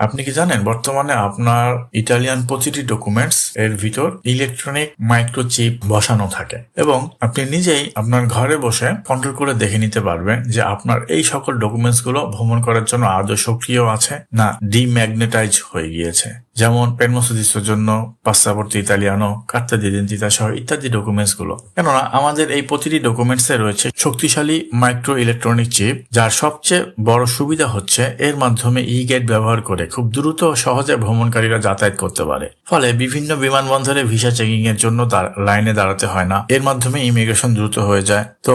আপনি কি জানেন, বর্তমানে আপনার ইটালিয়ান প্রতিটি ডকুমেন্টস এর ভিতর ইলেকট্রনিক মাইক্রোচিপ বসানো থাকে এবং আপনি নিজেই আপনার ঘরে বসে কন্ট্রোল করে দেখে নিতে পারবেন যে আপনার এই সকল ডকুমেন্টসগুলো ভ্রমণ করার জন্য আদৌ সক্রিয় আছে না ডিম্যাগনেটাইজ হয়ে গিয়েছে। যেমন পেনমোসিসের জন্য পাসাপোর্ট ইতালিয়ানো কার্তা দিদেন্তিতা সহ ইত্যাদি ডকুমেন্টসগুলো। কেননা আমাদের এই প্রতিটি ডকুমেন্টস এ রয়েছে শক্তিশালী মাইক্রো ইলেকট্রনিক চিপ যার সবচেয়ে বড় সুবিধা হচ্ছে এর মাধ্যমে ই গেট ব্যবহার করে খুব দ্রুত সহজে ভ্রমণকারীরা যাতায়াত করতে পারে। ফলে বিভিন্ন বিমানবন্দরে ভিসা চেকিং এর জন্য লাইনে দাঁড়াতে হয় না। এর মাধ্যমে ইমিগ্রেশন দ্রুত হয়ে যায়। তো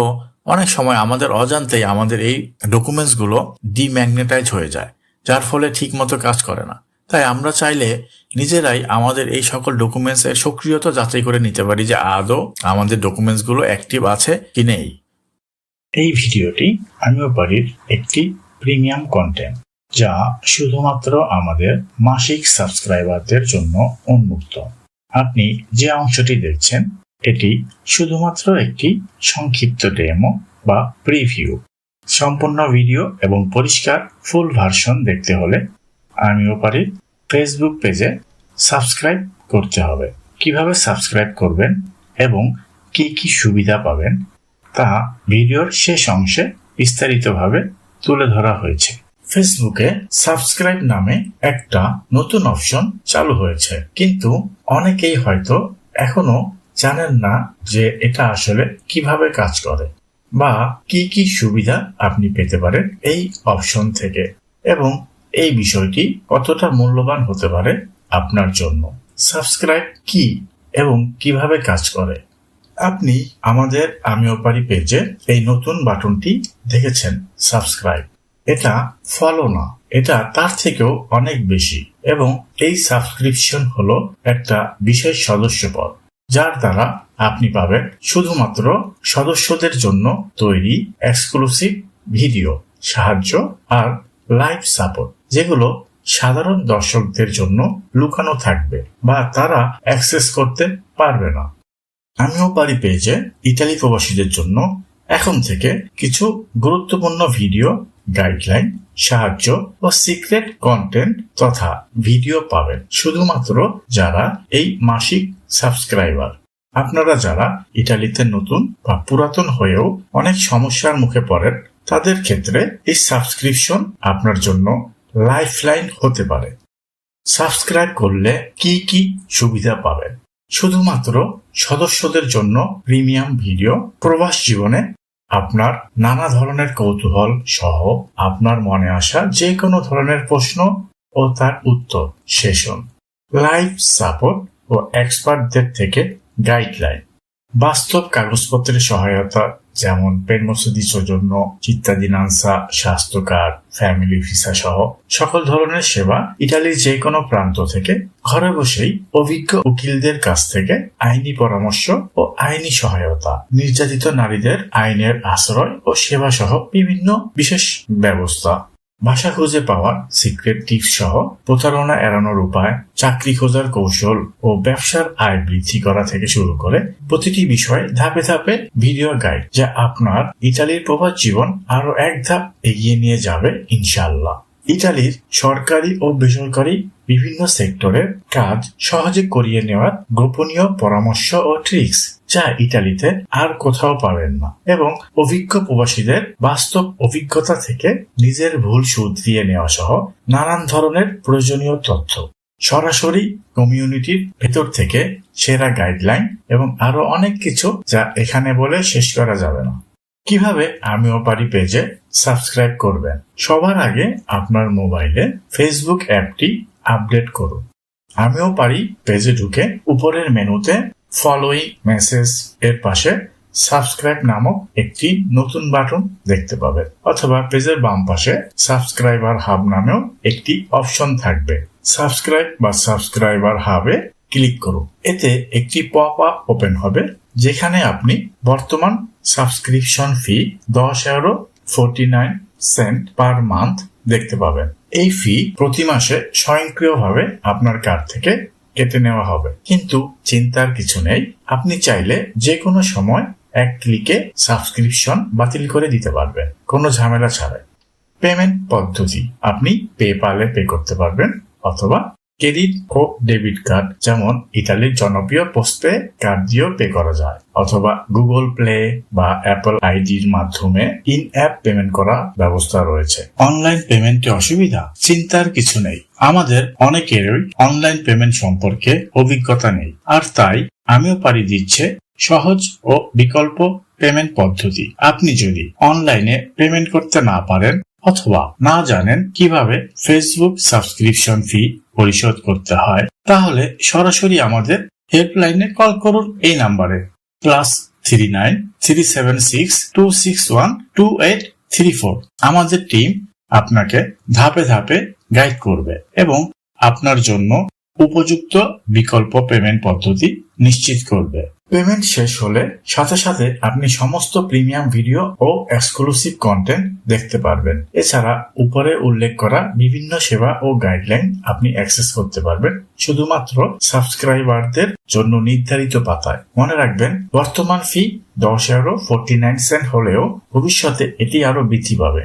অনেক সময় আমাদের অজান্তেই আমাদের এই ডকুমেন্টসগুলো ডিম্যাগনেটাইজ হয়ে যায়, যার ফলে ঠিক মতো কাজ করে না। তাই আমরা চাইলে নিজেরাই আমাদের এই সকল ডকুমেন্টস এর সক্রিয়তা যাচাই করে নিতে পারি যে আদৌ আমাদের ডকুমেন্টসগুলো অ্যাক্টিভ আছে কি নেই। এই ভিডিওটি আমিও বাড়ির একটি প্রিমিয়াম কন্টেন্ট যা শুধুমাত্র আমাদের মাসিক সাবস্ক্রাইবারদের জন্য উন্মুক্ত। আপনি যে অংশটি দেখছেন, এটি শুধুমাত্র একটি সংক্ষিপ্ত ডেমো বা প্রিভিউ। সম্পূর্ণ ভিডিও এবং পরিষ্কার ফুল ভার্সন দেখতে হলে আমিও বাড়ির ফেসবুক পেজে সাবস্ক্রাইব করতে হবে। কীভাবে সাবস্ক্রাইব করবেন এবং কি কি সুবিধা পাবেন, তা ভিডিওর শেষ অংশে বিস্তারিতভাবে তুলে ধরা হয়েছে। ফেসবুকে সাবস্ক্রাইব নামে একটা নতুন অপশন চালু হয়েছে। কিন্তু অনেকেই হয়তো এখনও জানেন না যে এটা আসলে কীভাবে কাজ করে বা কি কি সুবিধা আপনি পেতে পারেন এই অপশন থেকে এবং এই বিষয়টি কতটা মূল্যবান হতে পারে আপনার জন্য। সাবস্ক্রাইব কি এবং কীভাবে কাজ করে? আপনি আমাদের আমিও পারি পেজে এই নতুন বাটনটি দেখেছেন সাবস্ক্রাইব এটা ফলো না। এটা তার থেকেও অনেক বেশি। এবং এই সাবস্ক্রিপশন হলো একটা বিশেষ সদস্যপদ, যার দ্বারা আপনি পাবেন শুধুমাত্র সদস্যদের জন্য তৈরি এক্সক্লুসিভ ভিডিও সাহায্য আর লাইভ সাপোর্ট যেগুলো সাধারণ দর্শকদের জন্য লুকানো থাকবে বা তারা অ্যাক্সেস করতে পারবে না। আমিও পারি পেজে ইতালি প্রবাসীদের জন্য এখন থেকে কিছু গুরুত্বপূর্ণ ভিডিও গাইডলাইন সাহায্য ও সিক্রেট কন্টেন্ট তথা ভিডিও পাবেন। শুধুমাত্র যারা এই মাসিক সাবস্ক্রাইবার আপনারা যারা ইটালিতে নতুন বা পুরাতন হয়েও অনেক সমস্যার মুখে পড়েন, তাদের ক্ষেত্রে এই সাবস্ক্রিপশন আপনার জন্য লাইফলাইন হতে পারে। সাবস্ক্রাইব করলে কি কি সুবিধা পাবেন? শুধুমাত্র সদস্যদের জন্য প্রিমিয়াম ভিডিও প্রবাস জীবনে আপনার নানা ধরনের কৌতূহল সহ আপনার মনে আসা যে কোনো ধরনের প্রশ্ন ও তার উত্তর সেশন। লাইভ সাপোর্ট ও এক্সপার্টদের থেকে গাইডলাইন। বাস্তব কাগজপত্রের সহায়তা, যেমন পেনমসুদিসের জন্য চিত্তাদিনাংসা স্বাস্থ্য কার্ড ফ্যামিলি ভিসা সহ সকল ধরনের সেবা ইটালির যে কোনো প্রান্ত থেকে ঘরে বসেই অভিজ্ঞ উকিলদের কাছ থেকে আইনি পরামর্শ ও আইনি সহায়তা, নির্যাতিত নারীদের আইনের আশ্রয় ও সেবা সহ বিভিন্ন বিশেষ ব্যবস্থা। ভাষা খুঁজে পাওয়া সিক্রেট টিপস সহ প্রতারণা এড়ানোর উপায়, চাকরি খোঁজার কৌশল ও ব্যবসার আয় বৃদ্ধি করা থেকে শুরু করে প্রতিটি বিষয়ে ধাপে ধাপে ভিডিও গাইড যা আপনার ইতালির প্রবাস জীবন আরও এক ধাপ এগিয়ে নিয়ে যাবে ইনশাল্লাহ ইতালির সরকারি ও বেসরকারি বিভিন্ন সেক্টরের কাজ সহজে করিয়ে নেওয়ার গোপনীয় পরামর্শ ও ট্রিক্স যা ইটালিতে আর কোথাও পাবেন না। এবং অভিজ্ঞ প্রবাসীদের বাস্তব অভিজ্ঞতা থেকে নিজের ভুল শুধরিয়ে নেওয়া সহ নানান ধরনের প্রয়োজনীয় তথ্য। সরাসরি কমিউনিটির ভেতর থেকে সেরা গাইডলাইন এবং আরও অনেক কিছু যা এখানে বলে শেষ করা যাবে না। কীভাবে আমিও পারি পেজে সাবস্ক্রাইব করবেন? সবার আগে আপনার মোবাইলে ফেসবুক অ্যাপটি আপডেট করুন। আমিও পারি পেজে ঢুকে উপরের মেনুতে ফলোইং মেসেজ এর পাশে সাবস্ক্রাইব নামক একটি নতুন বাটন দেখতে পাবেন অথবা পেজের বাম পাশে সাবস্ক্রাইবার হাব নামেও একটি অপশন থাকবে। সাবস্ক্রাইব বা সাবস্ক্রাইবার হাবে ক্লিক করুন। এতে একটি পপ আপ ওপেন হবে, যেখানে আপনি বর্তমান সাবস্ক্রিপশন ফি দশ euro forty nine cent per month দেখতে পাবেন। এই ফি প্রতি মাসে স্বয়ংক্রিয়ভাবে আপনার কার্ড থেকে কেটে নেওয়া হবে। কিন্তু চিন্তার কিছু নেই, আপনি চাইলে যে কোনো সময় এক ক্লিকে সাবস্ক্রিপশন বাতিল করে দিতে পারবেন, কোনো ঝামেলা ছাড়াই। পেমেন্ট পদ্ধতি, আপনি পেপালে পে করতে পারবেন অথবা ক্রেডিট ও ডেবিট কার্ড যেমন ইতালির জনপ্রিয় পোস্টপে কার্ড দিয়েও পে করা যায়, অথবা গুগল প্লে বা অ্যাপল আইডির মাধ্যমে ইন অ্যাপ পেমেন্ট করা ব্যবস্থা রয়েছে। অনলাইন পেমেন্টে অসুবিধা? চিন্তার কিছু নেই। আমাদের অনেকেরই অনলাইন পেমেন্ট সম্পর্কে অভিজ্ঞতা নেই। আর তাই আমিও পারি দিচ্ছে সহজ ও বিকল্প পেমেন্ট পদ্ধতি। আপনি যদি অনলাইনে পেমেন্ট করতে না পারেন অথবা না জানেন কীভাবে ফেসবুক সাবস্ক্রিপশন ফি পরিশোধ করতে হয়, তাহলে সরাসরি আমাদের হেল্পলাইনে কল করুন এই নাম্বারে। Plus three nine three seven six two six one two eight three four আমাদের টিম আপনাকে ধাপে ধাপে গাইড করবে এবং আপনার জন্য উপযুক্ত বিকল্প পেমেন্ট পদ্ধতি নিশ্চিত করবে। পেমেন্ট শেষ হলে সাথে সাথে আপনি সমস্ত প্রিমিয়াম ভিডিও ও এক্সক্লুসিভ কন্টেন্ট দেখতে পারবেন। এছাড়া উপরে উল্লেখ করা বিভিন্ন সেবা ও গাইডলাইন আপনি অ্যাক্সেস করতে পারবেন শুধুমাত্র সাবস্ক্রাইবারদের জন্য নির্ধারিত পাতায়। মনে রাখবেন, বর্তমান ফি দশ ইউরো ফোরটি নাইন সেন্ট হলেও ভবিষ্যতে এটি আরও বৃদ্ধি পাবে।